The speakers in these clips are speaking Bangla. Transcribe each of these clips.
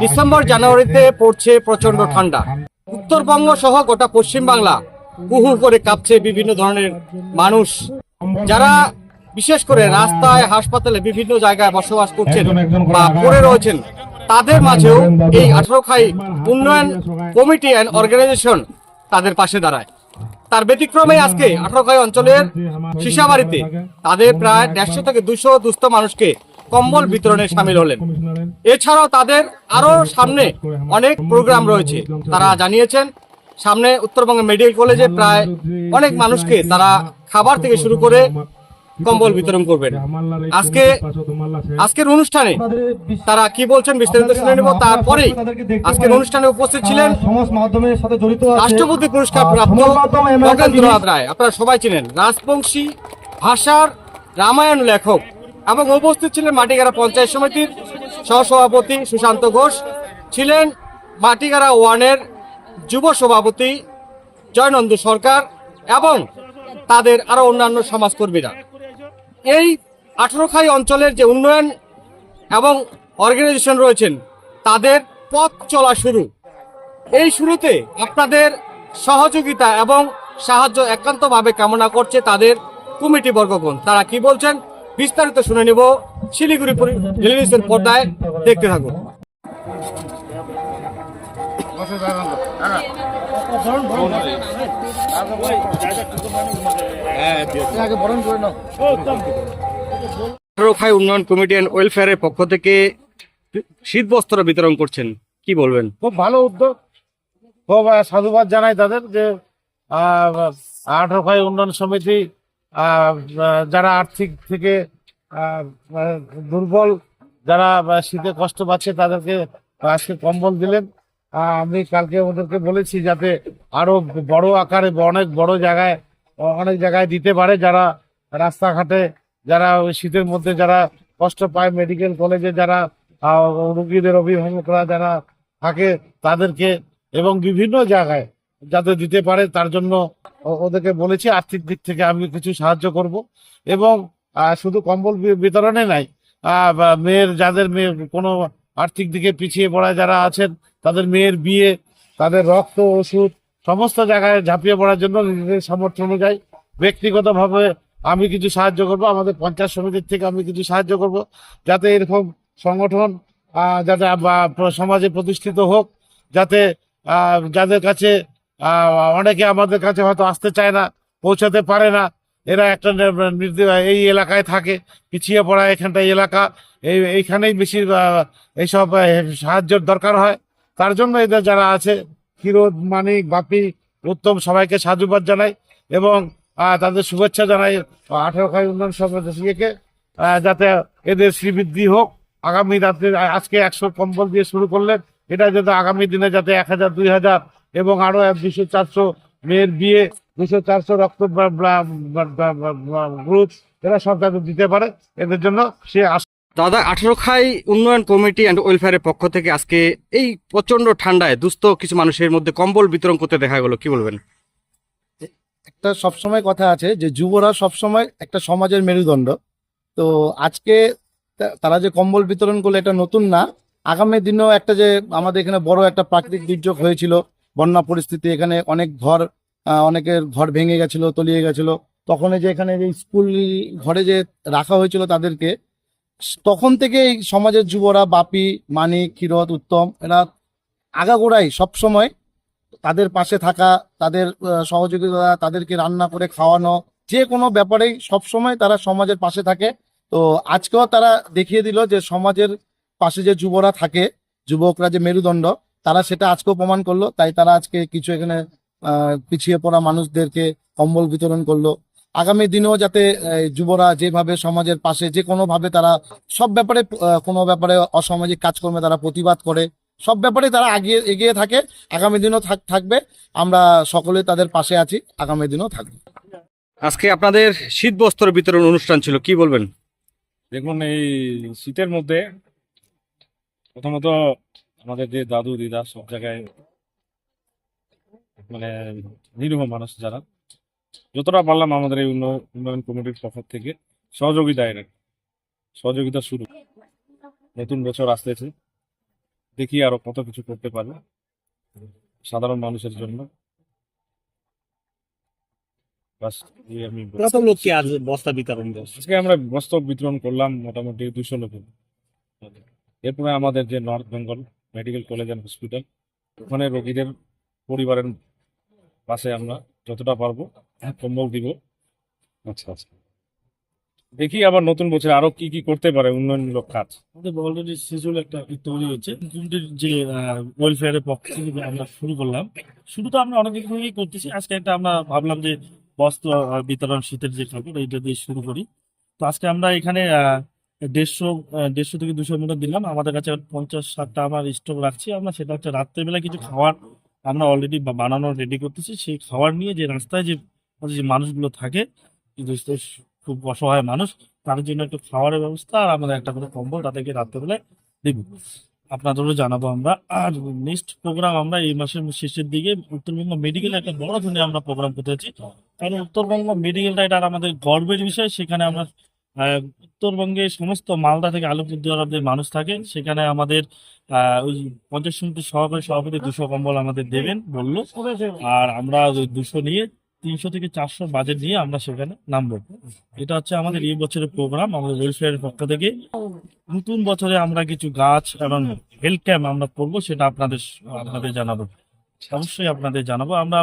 ডিসেম্বর জানুয়ারিতে পড়ছে প্রচণ্ড ঠান্ডা। উত্তরবঙ্গ সহ গোটা পশ্চিম বাংলা কুহু করে কাঁপছে বিভিন্ন ধরনের মানুষ। যারা বিশেষ করে রাস্তায় হাসপাতালে বিভিন্ন জায়গায় বসবাস করছেন বা পড়ে রয়েছেন তাদের মাঝেও এই আঠারো খাই উন্নয়ন কমিটি অ্যান্ড অর্গানাইজেশন তাদের পাশে দাঁড়ায়। তার ব্যতিক্রমে আজকে আঠারো খাই অঞ্চলের সিসাবাড়িতে তাদের প্রায় দেড়শো থেকে দুশো দুস্থ মানুষকে কম্বল বিতরণে সামিল হলেন। এছাড়াও তাদের আরও সামনে অনেক প্রোগ্রাম রয়েছে। তারা জানিয়েছেন, সামনে উত্তরবঙ্গ মেডিকেল কলেজে প্রায় অনেক মানুষকে তারা খাবার থেকে শুরু করে কম্বল বিতরণ করবেন। আজকে, আজকের অনুষ্ঠানে তারা কি বলছেন বিস্তারিত শুনে নেব। তারপরেই আজকের অনুষ্ঠানে উপস্থিত ছিলেন মাধ্যমের সাথে জড়িত রাষ্ট্রপতি পুরস্কার প্রাপ্ত রায়। আপনারা সবাই চিনেন। রাজবংশী ভাষার রামায়ণ লেখক এবং উপস্থিত ছিলেন মাটিগাড়া পঞ্চায়েত সমিতির সহসভাপতি সুশান্ত ঘোষ, ছিলেন মাটিগাড়া ওয়ানের যুব সভাপতি জয়নন্দ সরকার এবং তাদের আরও অন্যান্য সমাজকর্মীরা। এই আঠারোখাই অঞ্চলের যে উন্নয়ন এবং অর্গানাইজেশন রয়েছেন, তাদের পথ চলা শুরু। এই শুরুতে আপনাদের সহযোগিতা এবং সাহায্য একান্তভাবে কামনা করছে তাদের কমিটি বর্গগণ। তারা কি বলছেন? বিস্তারিত শুনে নিব শিলিগুড়ি টেলিভিশন পর্দায় দেখতে থাকুন। খাই উন্নয়ন কমিটি অ্যান্ড ওয়েলফেয়ারের পক্ষ থেকে শীত বস্ত্র বিতরণ করছেন। কি বলবেন? খুব ভালো উদ্যোগ। খুব সাধুবাদ জানাই তাদের যে আঠারো খাই উন্নয়ন সমিতি যারা আর্থিক থেকে দুর্বল, যারা শীতে কষ্ট পাচ্ছে, তাদেরকে আজকে কম্বল দিলেন। আমি কালকে ওদেরকে বলেছি যাতে আরও বড় আকারে, অনেক বড় জায়গায়, অনেক জায়গায় দিতে পারে যারা রাস্তাঘাটে, যারা শীতের মধ্যে যারা কষ্ট পায় মেডিকেল কলেজে যারা রুগীদের অভিভাবকরা যারা থাকে তাদেরকে এবং বিভিন্ন জায়গায় যাতে দিতে পারে, তার জন্য ওদেরকে বলেছি, আর্থিক দিক থেকে আমি কিছু সাহায্য করব। এবং শুধু কম্বল বিতরণে নাই মেয়ের, যাদের মেয়ে কোনো আর্থিক দিকে পিছিয়ে পড়া যারা আছেন, তাদের মেয়ের বিয়ে, তাদের রক্ত, ওষুধ, সমস্ত জায়গায় ঝাঁপিয়ে পড়ার জন্য নিজেদের সামর্থ্য অনুযায়ী ব্যক্তিগতভাবে আমি কিছু সাহায্য করব। আমাদের পঞ্চায়েত সমিতির থেকে আমি কিছু সাহায্য করব, যাতে এরকম সংগঠন যাতে সমাজে প্রতিষ্ঠিত হোক, যাতে যাদের কাছে অনেকে আমাদের কাছে হয়তো আসতে চায় না, পৌঁছাতে পারে না। এরা একটা এই এলাকায় থাকে, পিছিয়ে পড়া এখানটাই এলাকা। এই এইখানেই বেশি এইসব সাহায্যের দরকার হয়। তার জন্য এদের যারা আছে ক্ষীরোদ মানিক, বাপি, উত্তম সবাইকে সাধুবাদ জানাই এবং তাদের শুভেচ্ছা জানাই। আঠারো খাই উন্নয়ন সমিতিকে যাতে এদের শ্রীবৃদ্ধি হোক। আগামী রাত্রে আজকে একশো কম্বল দিয়ে শুরু করলেন। এটা যাতে আগামী দিনে যাতে এক হাজার, দুই হাজার এবং আরও দুশো চারশো মেয়ের বিয়ে দুশো চারশো রক্ত গ্রুপ এরা সব যাতে দিতে পারে। এদের জন্য সে দাদা আঠারো খাই উন্নয়ন কমিটি অ্যান্ড ওয়েলফেয়ারের পক্ষ থেকে আজকে এই প্রচণ্ড ঠান্ডায় দুস্থ কিছু মানুষের মধ্যে কম্বল বিতরণ করতে দেখা গেল কি বলবেন? একটা সবসময় কথা আছে যে যুবরা সবসময় একটা সমাজের মেরুদণ্ড। তো আজকে তারা যে কম্বল বিতরণ করল এটা নতুন না। আগামী দিনেও একটা যে আমাদের এখানে বড় একটা প্রাকৃতিক দুর্যোগ হয়েছিল বন্যা পরিস্থিতি, এখানে অনেক ঘর অনেকের ঘর ভেঙে গেছিল, তলিয়ে গেছিল। তখন যে এখানে যে স্কুল ঘরে যে রাখা হয়েছিল তাদেরকে, তখন থেকে এই সমাজের যুবরা, বাপি মানিক কিরত উত্তম, এরা আগাগোড়াই সবসময় তাদের পাশে থাকা, তাদের সহযোগিতা, তাদেরকে রান্না করে খাওয়ানো, যে কোনো ব্যাপারেই সবসময় তারা সমাজের পাশে থাকে। তো আজকেও তারা দেখিয়ে দিল যে সমাজের পাশে যে যুবরা থাকে, যুবকরা যে মেরুদণ্ড তারা সেটা আজকেও প্রমাণ করল তাই তারা আজকে কিছু এখানে আহ, পিছিয়ে পড়া মানুষদেরকে কম্বল বিতরণ করল। আগামী দিনেও যাতে যুবরা যেভাবে সমাজের পাশে যে কোনো ভাবে তারা সব ব্যাপারে কোনো ব্যাপারে অসামাজিক কাজকর্মে তারা প্রতিবাদ করে সব ব্যাপারে তারা আগিয়ে এগিয়ে থাকে আগামী দিনও থাক- থাকবে। আমরা সকলে তাদের পাশে আছি আগামী দিনও থাকবে। আজকে আপনাদের শীত বস্ত্র বিতরণ অনুষ্ঠান ছিল কি বলবেন? দেখুন এই শীতের মধ্যে প্রথমত আমাদের যে দাদু দিদা সব জায়গায় মানে নিরীহ মানুষ যারা যতটা পারলাম আমাদের এই উন্নয়ন কমিটির পক্ষ থেকে সহযোগিতা এর সহযোগিতা শুরু। নতুন বছর আসতেছে দেখি আরও কত কিছু করতে পারি সাধারণ মানুষের জন্য। আজকে আমরা বস্ত্র বিতরণ করলাম মোটামুটি দুশো লোকের। এরপরে আমাদের যে North Bengal Medical College and Hospital. ওখানে রোগীদের পরিবারের পাশে আমরা যতটা পারব কম্বল দিব। আচ্ছা আচ্ছা। দেখি আবার নতুন বছর আরও কি কি করতে পারে উন্নয়নমূলক কাজ। আমাদের অলরেডি শিডিউল একটা তৈরি কমিটির যে ওয়েলফেয়ারের পক্ষ থেকে আমরা শুরু করলাম, শুরু তো আমরা অনেক দিন করতেছি। আজকে একটা আমরা ভাবলাম যে বস্ত্র বিতরণ শীতের যে কাপড় এইটা দিয়ে শুরু করি। তো আজকে আমরা এখানে দেড়শো দেড়শো থেকে দুশোর মিটার দিলাম। আমাদের কাছে পঞ্চাশ ষাটটা আমার স্টক রাখছি। আমরা সেটা হচ্ছে রাত্রেবেলা কিছু খাওয়ার আমরা অলরেডি বানানো রেডি করতেছি। সেই খাবার নিয়ে যে রাস্তায় যে যে মানুষগুলো থাকে খুব অসহায় মানুষ তাদের জন্য একটু খাওয়ারের ব্যবস্থা আর আমাদের একটা করে কম্বল তাদেরকে রাত্রেবেলায় দিব। আপনাদেরও জানাব আমরা। আর নেক্সট প্রোগ্রাম আমরা এই মাসের শেষের দিকে উত্তরবঙ্গ মেডিকেলে একটা বড় ধরনের আমরা প্রোগ্রাম করতে যাচ্ছি। কারণ উত্তরবঙ্গ মেডিকেলটা এটা আমাদের গর্বের বিষয়। সেখানে আমরা উত্তরবঙ্গে সমস্ত মালদা থেকে আলিপুরদুয়ার যে মানুষ থাকে সেখানে আমাদের ওই পঞ্চাশ সমিতির সহকারী সভাপতি দুশো কম্বল আমাদের দেবেন, বলল। আর আমরা ওই দুশো নিয়ে, তিনশো থেকে চারশো বাজেট নিয়ে আমরা সেখানে নামবো। এটা হচ্ছে আমাদের এই বছরের প্রোগ্রাম আমাদের ওয়েলফেয়ারের পক্ষ থেকে। নতুন বছরে আমরা কিছু গাছ এবং হেলথ ক্যাম্প আমরা করব, সেটা আপনাদের আপনাদের জানাব। অবশ্যই আপনাদের জানাব। আমরা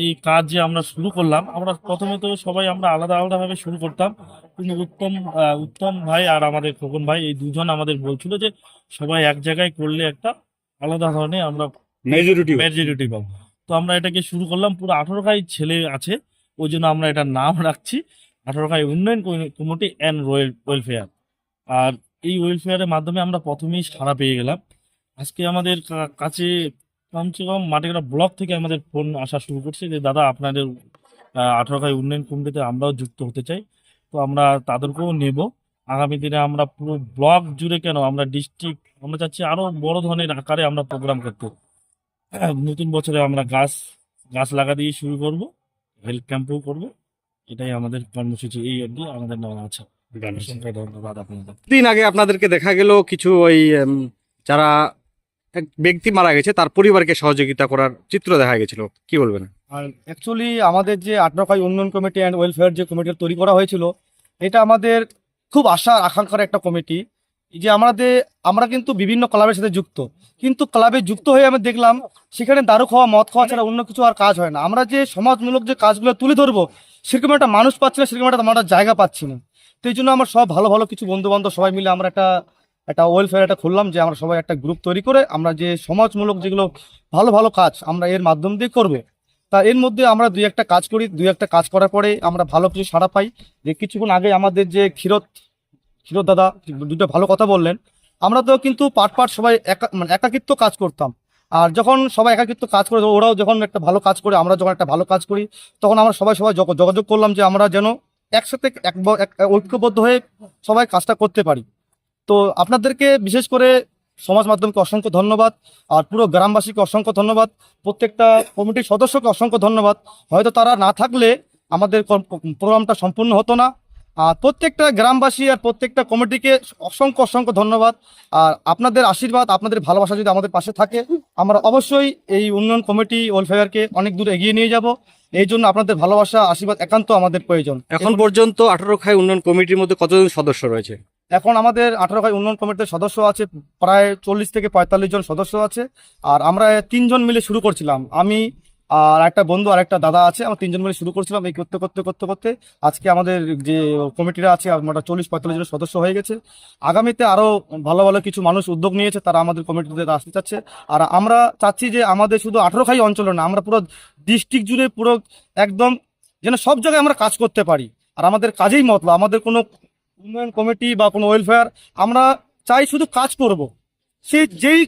এই কাজ যে আমরা শুরু করলাম আমরা প্রথমে তো সবাই আমরা আলাদা আলাদা ভাবে শুরু করতাম। কিন্তু উত্তম উত্তম ভাই আর আমাদের খোকন ভাই এই দুজন আমাদের বলছিল যে সবাই এক জায়গায় করলে একটা আলাদা ধরনের আমরা মেজরিটি মেজরিটি পাবো। তো আমরা এটাকে শুরু করলাম পুরো আঠারো খাই ছেলে আছে ওই জন্য আমরা এটার নাম রাখছি আঠারো খাই উন্নয়ন কমিটি অ্যান্ড রয়েল ওয়েলফেয়ার আর এই ওয়েলফেয়ারের মাধ্যমে আমরা প্রথমেই সাড়া পেয়ে গেলাম। আজকে আমাদের কাছে কমসে কম মাটিগ্রা ব্লক থেকে আমাদের ফোন আসা শুরু করছে যে দাদা আপনাদের আঠারো খাই উন্নয়ন কমিটিতে আমরাও যুক্ত হতে চাই। তো আমরা তাদেরকেও নেব। আগামী দিনে আমরা পুরো ব্লক জুড়ে কেন আমরা ডিস্ট্রিক্ট আমরা চাচ্ছি আরও বড় ধরনের আকারে আমরা প্রোগ্রাম করতে। নতুন বছরে আমরা গাছ গাছ লাগা দিয়ে শুরু করব। হেলথ ক্যাম্পও করব। এটাই আমাদের কর্মসূচি। এই অবধি আমাদের নেওয়া আছে। ধন্যবাদ। আপনাদের। দিন আগে আপনাদেরকে দেখা গেল কিছু ওই যারা এক ব্যক্তি মারা গেছে, তার পরিবারকে সহযোগিতা করার চিত্র দেখা গেছিল। কি বলবেন? আর অ্যাকচুয়ালি আমাদের যে আটরকাই উন্নয়ন কমিটি অ্যান্ড ওয়েলফেয়ার যে কমিটি তৈরি করা হয়েছিল, এটা আমাদের খুব আশা আকাঙ্ক্ষার একটা কমিটি। যে আমাদের, আমরা কিন্তু বিভিন্ন ক্লাবের সাথে যুক্ত। কিন্তু ক্লাবে যুক্ত হয়ে আমি দেখলাম, সেখানে দারু খাওয়া মদ খাওয়া ছাড়া অন্য কিছু আর কাজ হয় না। আমরা যে সমাজমূলক যে কাজগুলো তুলে ধরবো, সেরকম একটা মানুষ পাচ্ছি না, সেরকম একটা আমরা জায়গা পাচ্ছি না। তো এই জন্য আমার সব ভালো ভালো কিছু বন্ধু বান্ধব সবাই মিলে আমরা একটা একটা ওয়েলফেয়ার একটা খুললাম যে আমরা সবাই একটা গ্রুপ তৈরি করে আমরা যে সমাজমূলক যেগুলো ভালো ভালো কাজ আমরা এর মাধ্যম দিয়ে করবে। তা এর মধ্যে আমরা দুই একটা কাজ করি, দুই একটা কাজ করার পরে আমরা ভালো কিছু সাড়া পাই। যে কিছুক্ষণ আগে আমাদের যে ক্ষীরত ক্ষীরত দাদা দুটো ভালো কথা বললেন, আমরা তো কিন্তু পাট পাট সবাই একা মানে একাকিত্ব কাজ করতাম। আর যখন সবাই একাকিত্ব কাজ করে, ওরাও যখন একটা ভালো কাজ করে, আমরা যখন একটা ভালো কাজ করি, তখন আমরা সবাই সবাই যোগ- যোগাযোগ করলাম যে আমরা যেন একসাথে এক, এক- ঐক্যবদ্ধ হয়ে সবাই কাজটা করতে পারি। তো আপনাদেরকে বিশেষ করে সমাজ মাধ্যমকে অসংখ্য ধন্যবাদ, আর পুরো গ্রামবাসীকে অসংখ্য ধন্যবাদ, প্রত্যেকটা কমিটির সদস্যকে অসংখ্য ধন্যবাদ। হয়তো তারা না থাকলে আমাদের প্রোগ্রামটা সম্পূর্ণ হতো না। আর প্রত্যেকটা গ্রামবাসী আর প্রত্যেকটা কমিটিকে অসংখ্য অসংখ্য ধন্যবাদ। আর আপনাদের আশীর্বাদ, আপনাদের ভালোবাসা যদি আমাদের পাশে থাকে, আমরা অবশ্যই এই উন্নয়ন কমিটি ওয়েলফেয়ারকে অনেক দূর এগিয়ে নিয়ে যাব। এই জন্য আপনাদের ভালোবাসা, আশীর্বাদ একান্ত আমাদের প্রয়োজন। এখন পর্যন্ত আঠারো খাই উন্নয়ন কমিটির মধ্যে কতজন সদস্য রয়েছে? এখন আমাদের আঠারো খাই উন্নয়ন কমিটির সদস্য আছে, প্রায় চল্লিশ থেকে পঁয়তাল্লিশ জন সদস্য আছে। আর আমরা তিনজন মিলে শুরু করছিলাম। আমি আর একটা বন্ধু, আর একটা দাদা আছে, আমরা তিনজন মিলে শুরু করছিলাম এই করতে করতে করতে করতে। আজকে আমাদের যে কমিটিরা আছে, আমরা চল্লিশ, পঁয়তাল্লিশ জন সদস্য হয়ে গেছে। আগামীতে আরও ভালো ভালো কিছু মানুষ উদ্যোগ নিয়েছে, তারা আমাদের কমিটিতে আসতে চাচ্ছে। আর আমরা চাচ্ছি যে আমাদের শুধু আঠারো খাই অঞ্চলে না, আমরা পুরো ডিস্ট্রিক্ট জুড়ে পুরো একদম যেন সব জায়গায় আমরা কাজ করতে পারি। আর আমাদের কাজেই মতলব, আমাদের কোনো উন্নয়ন কমিটি বা কোনো ওয়েলফেয়ার আমরা চাই শুধু কাজ করব। সে যেই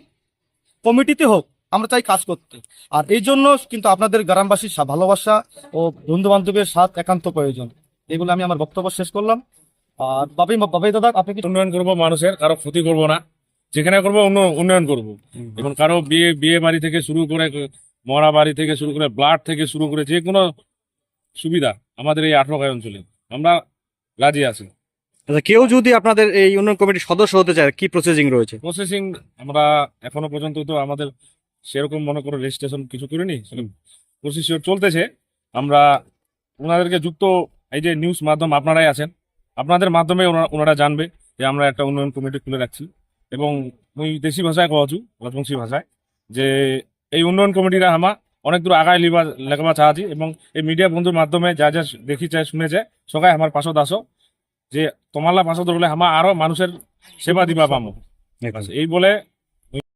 কমিটিতে হোক আমরা চাই কাজ করতে। আর এই জন্য কিন্তু আপনাদের গ্রামবাসীর ভালোবাসা ও বন্ধু বান্ধবের সাথ একান্ত প্রয়োজন। এগুলো আমি আমার বক্তব্য শেষ করলাম। আর বাবাই বাবাই দাদা আপনি কি উন্নয়ন করব মানুষের কারও ক্ষতি করব না। যেখানে করব উন্ন- উন্নয়ন করব। এখন কারও বিয়ে বিয়ে বাড়ি থেকে শুরু করে মরা বাড়ি থেকে শুরু করে ব্লাড থেকে শুরু করে যে কোনো সুবিধা আমাদের এই আঠারো অঞ্চলে। আমরা রাজি আছি। আচ্ছা কেউ যদি আপনাদের এই উন্নয়ন কমিটির সদস্য হতে চায় কি প্রসেসিং রয়েছে? প্রসেসিং আমরা এখনও পর্যন্ত তো আমাদের সেরকম মনে করো রেজিস্ট্রেশন কিছু করিনি প্রসেসিওর চলতেছে। আমরা ওনাদেরকে যুক্ত এই যে নিউজ মাধ্যম আপনারাই আছেন আপনাদের মাধ্যমে ওনা- ওনারা জানবে যে আমরা একটা উন্নয়ন কমিটি খুলে রাখছি। এবং ওই দেশি ভাষায় কওয়াছু রাজবংশী ভাষায় যে এই উন্নয়ন কমিটিরা আমা অনেক দূর আগায় লিবা লেখাবা চাহাছি এবং এই মিডিয়া বন্ধুর মাধ্যমে যা যা দেখি চায় শুনে যায় সবাই আমার পাশত আসো যে তোমালা ভাষা ধরলে আমার আরও মানুষের সেবা দিবা পামো। এই বলে